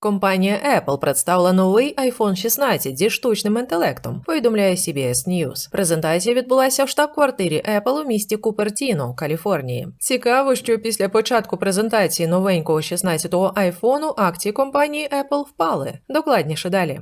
Компанія Apple представила новий iPhone 16 зі штучним інтелектом, повідомляє CBS News. Презентація відбулася в штаб-квартирі Apple у місті Купертіно, Каліфорнії. Цікаво, що після початку презентації новенького 16-го iPhone акції компанії Apple впали. Докладніше далі.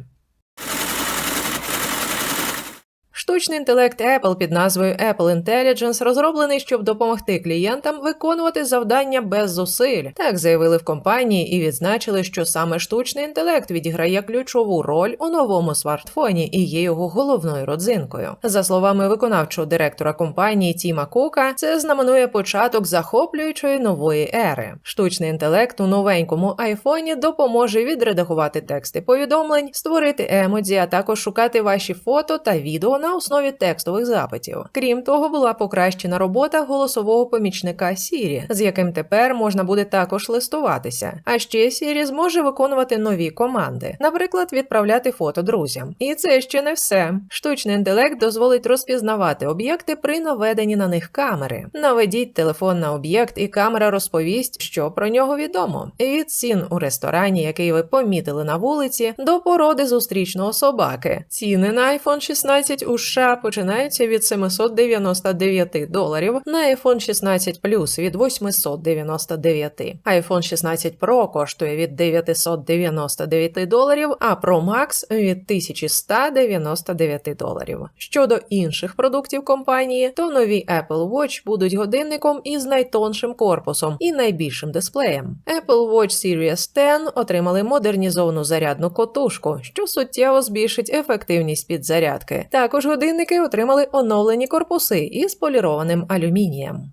Штучний інтелект Apple під назвою Apple Intelligence розроблений, щоб допомогти клієнтам виконувати завдання без зусиль. Так заявили в компанії і відзначили, що саме штучний інтелект відіграє ключову роль у новому смартфоні і є його головною родзинкою. За словами виконавчого директора компанії Тіма Кука, це знаменує початок захоплюючої нової ери. Штучний інтелект у новенькому айфоні допоможе відредагувати тексти повідомлень, створити емодзі, а також шукати ваші фото та відео основі текстових запитів. Крім того, була покращена робота голосового помічника Siri, з яким тепер можна буде також листуватися. А ще Siri зможе виконувати нові команди, наприклад, відправляти фото друзям. І це ще не все. Штучний інтелект дозволить розпізнавати об'єкти при наведенні на них камери. Наведіть телефон на об'єкт, і камера розповість, що про нього відомо. Від цін у ресторані, який ви помітили на вулиці, до породи зустрічного собаки. Ціни на iPhone 16 у США починаються від 799 доларів, на iPhone 16 Plus від 899. iPhone 16 Pro коштує від 999 доларів, а Pro Max від 1199 доларів. Щодо інших продуктів компанії, то нові Apple Watch будуть годинником із найтоншим корпусом і найбільшим дисплеєм. Apple Watch Series 10 отримали модернізовану зарядну котушку, що суттєво збільшить ефективність підзарядки. Також годинники отримали оновлені корпуси із полірованим алюмінієм.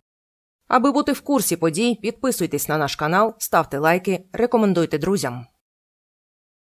Аби бути в курсі подій, підписуйтесь на наш канал, ставте лайки, рекомендуйте друзям.